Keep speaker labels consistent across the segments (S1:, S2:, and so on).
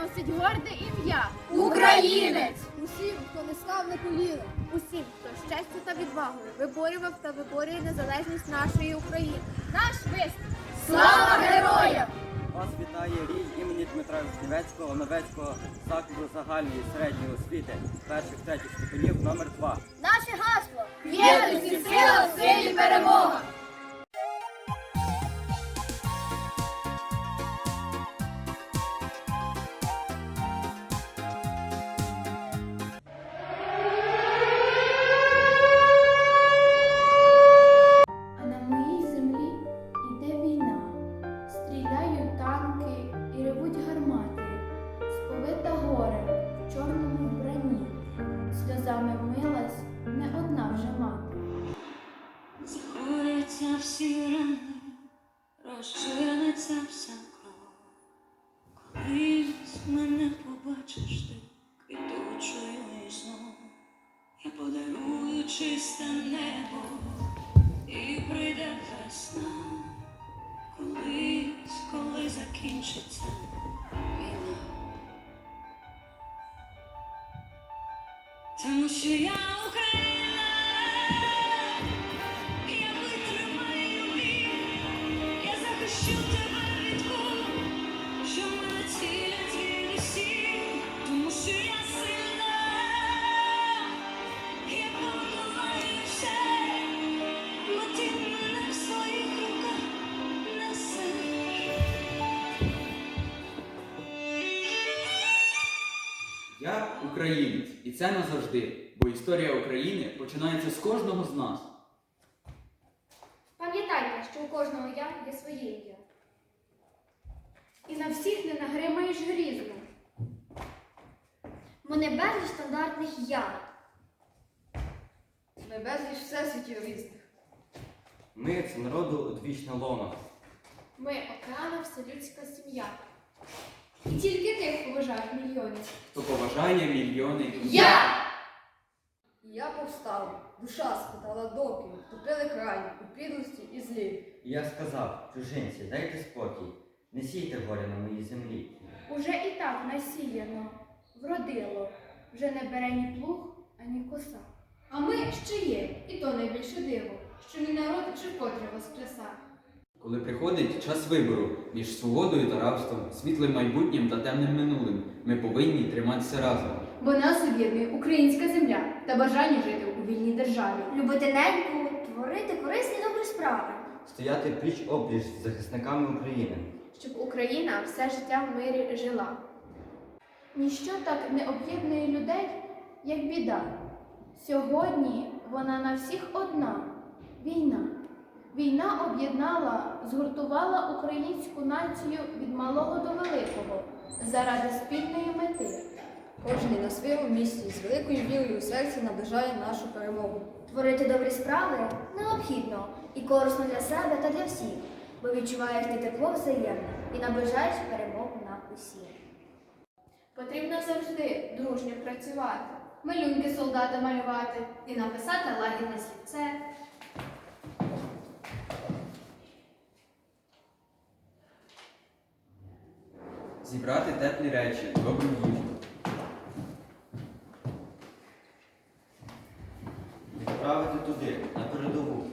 S1: носить горде ім'я.
S2: Українець!
S3: Усім, хто не став на коліна.
S1: Усім, хто з честю та відвагою виборював та виборює незалежність нашої України. Наш виступ!
S2: Слава героям!
S4: Вас вітає рій імені Дмитра Вишневецького Новецького закладу загальної середньої освіти перших третіх ступенів номер 2
S2: Наше гасло! Єдності сила, в силі перемога!
S5: Подарую чисте небо і прийде весна. Коли закінчиться війна. Тому що я Україна. Я витримаю я захищу тебе
S6: українець, і це назавжди, бо історія України починається з кожного з нас.
S7: Пам'ятайте, що у кожного я є своє ім'я. І на всіх не нагримаєш грізно.
S2: Мене безліч стандартних я.
S3: Ми безліч всесвітів різних.
S4: Ми це народу одвічна лона.
S7: Ми океана вселюдська сім'я. І тільки тих поважають мільйони.
S6: Хто поважає мільйони.
S2: Я!
S3: Я повстав, душа спитала допів, топили край у підлості і злі.
S4: І я сказав, чужинці, дайте спокій, не сійте горя на моїй землі.
S7: Уже і так насіяно, вродило, вже не бере ні плуг, ані коса. А ми ще є, і то найбільше диво, що ні народ чи котре воскреса.
S6: Коли приходить час вибору між свободою та рабством, світлим майбутнім та темним минулим, ми повинні триматися разом.
S7: Бо нас об'єднує українська земля та бажання жити у вільній державі.
S2: Любити неньку, творити корисні добрі справи.
S4: Стояти пліч опліч з захисниками України.
S7: щоб Україна все життя в мирі жила. Ніщо так не об'єднує людей, як біда. Сьогодні вона на всіх одна війна. Війна об'єднала, згуртувала українську націю від малого до великого заради спільної мети.
S3: Кожен на своєму місці з великою вірою у серці наближає нашу перемогу.
S2: Творити добрі справи необхідно і корисно для себе та для всіх, бо відчуваєш ти тепло взаємне і наближаєш перемогу на усіх.
S7: Потрібно завжди дружньо працювати, малюнки солдата малювати і написати лагідне слівце.
S6: Зібрати теплі речі, добру їжу.
S4: Відправити туди, на передову.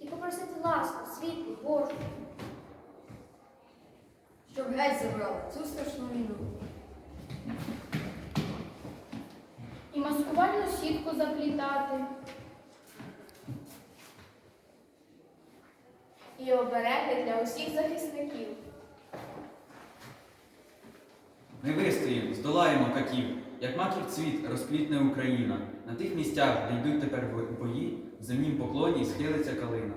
S2: І попросити ласку, світлу, Божу.
S3: Щоб геть забрали цю страшну війну.
S7: І маскувальну сітку заплітати. І обереги для усіх захисників.
S6: Ми вистоїмо, здолаємо каків, як маків цвіт розквітне Україна. На тих місцях, де йдуть тепер бої, в земнім поклоні схилиться калина.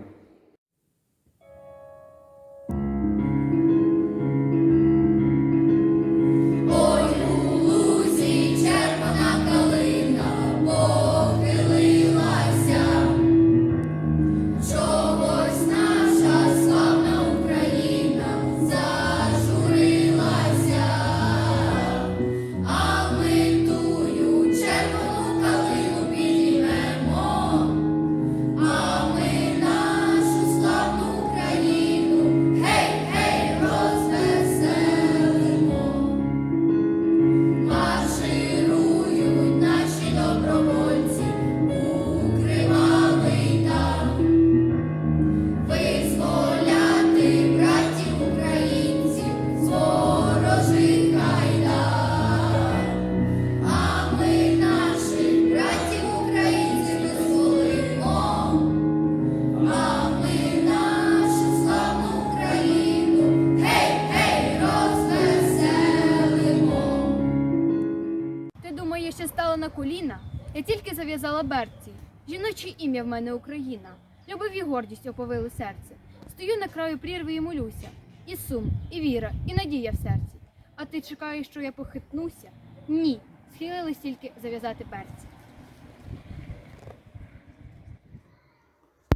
S8: Коліна, я тільки зав'язала берці. Жіноче ім'я в мене Україна. Любов і гордість оповили серце. Стою на краю прірви і молюся. І сум, і віра, і надія в серці. А ти чекаєш, що я похитнуся? Ні, схилились тільки зав'язати берці.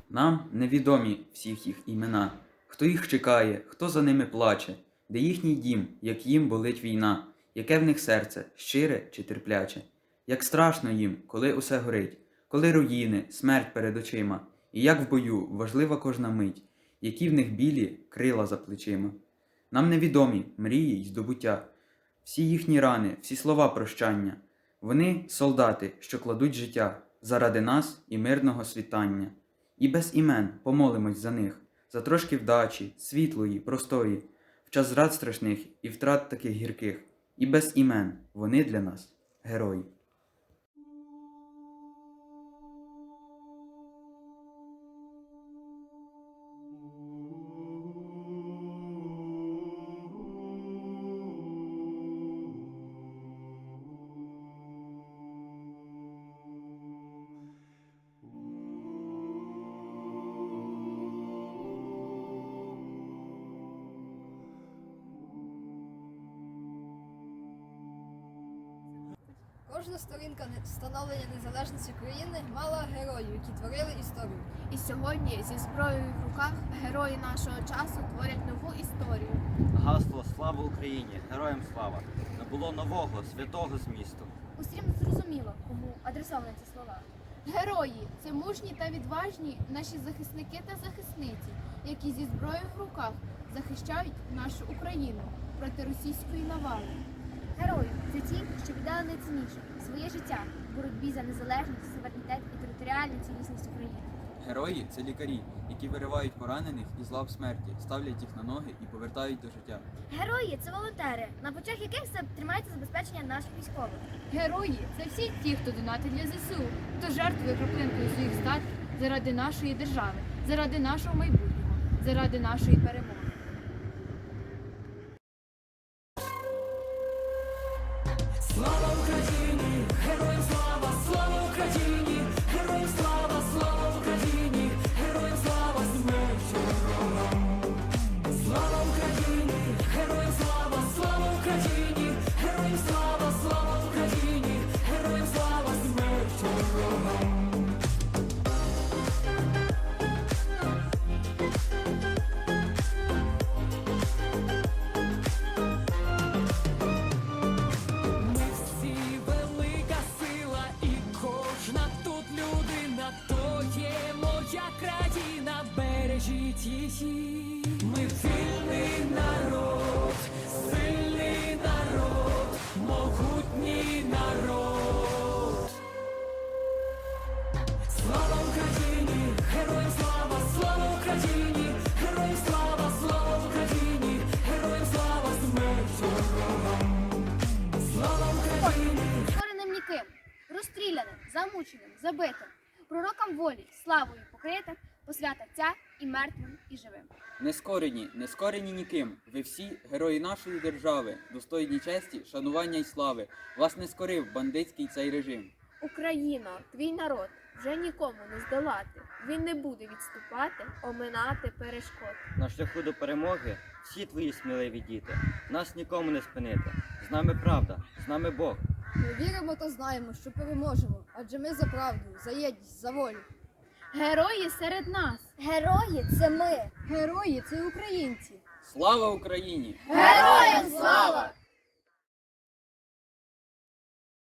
S6: Нам невідомі всіх їх імена, хто їх чекає, хто за ними плаче, де їхній дім, як їм болить війна, яке в них серце, щире чи терпляче, як страшно їм, коли усе горить, коли руїни, смерть перед очима, і як в бою важлива кожна мить, які в них білі крила за плечима. Нам невідомі мрії й здобуття, всі їхні рани, всі слова прощання. Вони солдати, що кладуть життя заради нас і мирного світання. І без імен помолимось за них, за трошки вдачі, світлої, простої, в час зрад страшних і втрат таких гірких. І без імен вони для нас герої.
S3: Кожна сторінка не- становлення незалежності країни мала героїв, які творили історію.
S1: І сьогодні зі зброєю в руках герої нашого часу творять нову історію.
S4: Гасло Слава Україні! Героям слава! Набуло нового святого змісту.
S2: Усім зрозуміло, кому адресовані ці слова.
S7: Герої це мужні та відважні наші захисники та захисниці, які зі зброєю в руках захищають нашу Україну проти російської навали.
S2: Герої це ті, що віддали найцінніше своє життя в боротьбі за незалежність, суверенітет і територіальну цілісність України.
S6: Герої це лікарі, які виривають поранених із лав смерті, ставлять їх на ноги і повертають до життя.
S2: Герої це волонтери, на плечах яких все тримається забезпечення наших військових.
S8: Герої це всі ті, хто донатить для ЗСУ, хто жертвує краплинкою своїх статків заради нашої держави, заради нашого майбутнього, заради нашої перемоги.
S2: Забитим, пророкам волі, славою покритим, посвята ця і мертвим, і живим.
S6: Нескорені, нескорені ніким. Ви всі герої нашої держави, достойні честі, шанування й слави. Вас не скорив бандитський цей режим.
S1: Україно, твій народ вже нікому не здолати. Він не буде відступати, оминати перешкод.
S4: На шляху до перемоги всі твої сміливі діти. Нас нікому не спинити. З нами правда, з нами Бог.
S3: Ми віримо та знаємо, що переможемо, адже ми за правду, за єдність, за волю.
S7: Герої серед нас.
S2: Герої це ми.
S3: Герої це українці.
S6: Слава Україні!
S2: Героям слава!